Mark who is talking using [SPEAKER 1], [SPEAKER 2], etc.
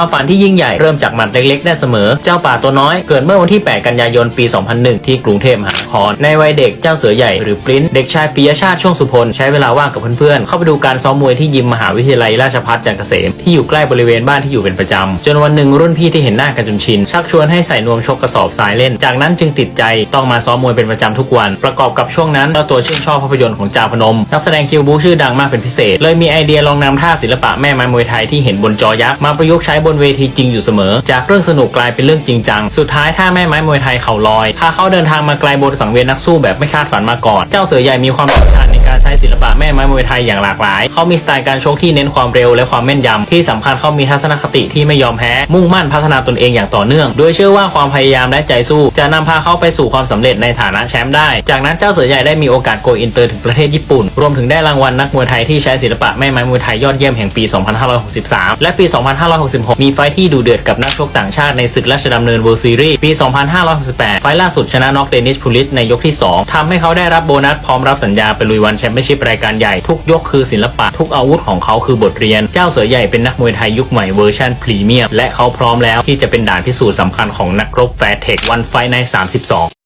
[SPEAKER 1] ความฝันที่ยิ่งใหญ่เริ่มจากหมัดเล็กๆ ได้เสมอ เจ้าป่าตัวน้อยเกิดเมื่อวันที่ 8 กันยายน ปี 2001 ที่กรุงเทพมหานครในวัยเด็กเจ้าเสือใหญ่หรือปริ้นเด็กชายปิยชาติช่วงสุพล ใช้เวลาว่างกับเพื่อนๆ เข้าไปดูการซ้อมมวยที่ยิมมหาวิทยาลัยราชภัฏจันทร์เกษมที่อยู่ใกล้บริเวณบ้านที่อยู่เป็นประจำ จนวันหนึ่งรุ่นพี่ที่เห็นหน้ากันจนชิน ชักชวนให้ใส่นวมชกกระสอบทรายเล่น จากนั้นจึงติดใจต้องมาซ้อมมวยเป็นประจำทุกวัน ประกอบกับช่วงนั้นเจ้าตัวชื่นชอบภาพยนตร์ของจาพนม นักแสดงคิวบูชื่อดังมากเป็นพิเศษ เลยมีไอเดียลองนำท่าศิลปะแม่ไม้มวยไทยที่เห็นบนจอยักษ์มาประยุกต์ใช้บนเวทีจริงอยู่เสมอ จากเรื่องสนุกกลายเป็นเรื่องจริงจัง สุดท้ายท่าแม่ไม้มวยไทยเข่าลอยพาเขาเดินทางมาไกลบนสังเวียนนักสู้แบบไม่คาดฝันมาก่อน เจ้าเสือใหญ่มีความเชี่ยวชาญในการใช้ศิลปะแม่ไม้มวยไทยอย่างหลากหลาย เขามีสไตล์การชกที่เน้นความเร็วและความแม่นยำที่สำคัญเขามีทัศนคติที่ไม่ยอมแพ้ มุ่งมั่นพัฒนาตนเองอย่างต่อเนื่อง โดยเชื่อว่าความพยายามและใจสู้ จะนำพาเขาไปสู่ความสำเร็จในฐานะแชมป์ได้ จากนั้นเจ้าเสือใหญ่ได้มีโอกาสโกอินเตอร์ถึงประเทศญี่ปุ่น รวมถึงได้รางวัลนักมวยไทยที่ใช้ศิลปะแม่ไม้มวยไทยยอดเยี่ยมแห่งปี 2563 และปี 2566 มีไฟที่ดูเดือดกับนักชกต่างชาติในศึกราชดำเนิน World Series ปี 2568 ไฟท์ล่าสุดชนะน็อกเดนิสพูลิสในยกที่ 2ทำให้เขาได้รับโบนัสพร้อมรับสัญญาไปลุยวันแชมเปี้ยนชิพรายการใหญ่ทุกยกคือศิลปะทุกอาวุธของเขาคือบทเรียน เจ้าเสือใหญ่เป็นนักมวยไทยยุคใหม่เวอร์ชันพรีเมียมและเขาพร้อมแล้วที่จะเป็นด่านพิสูจน์สำคัญของนักรบแฟร์เทควันไฟใน 32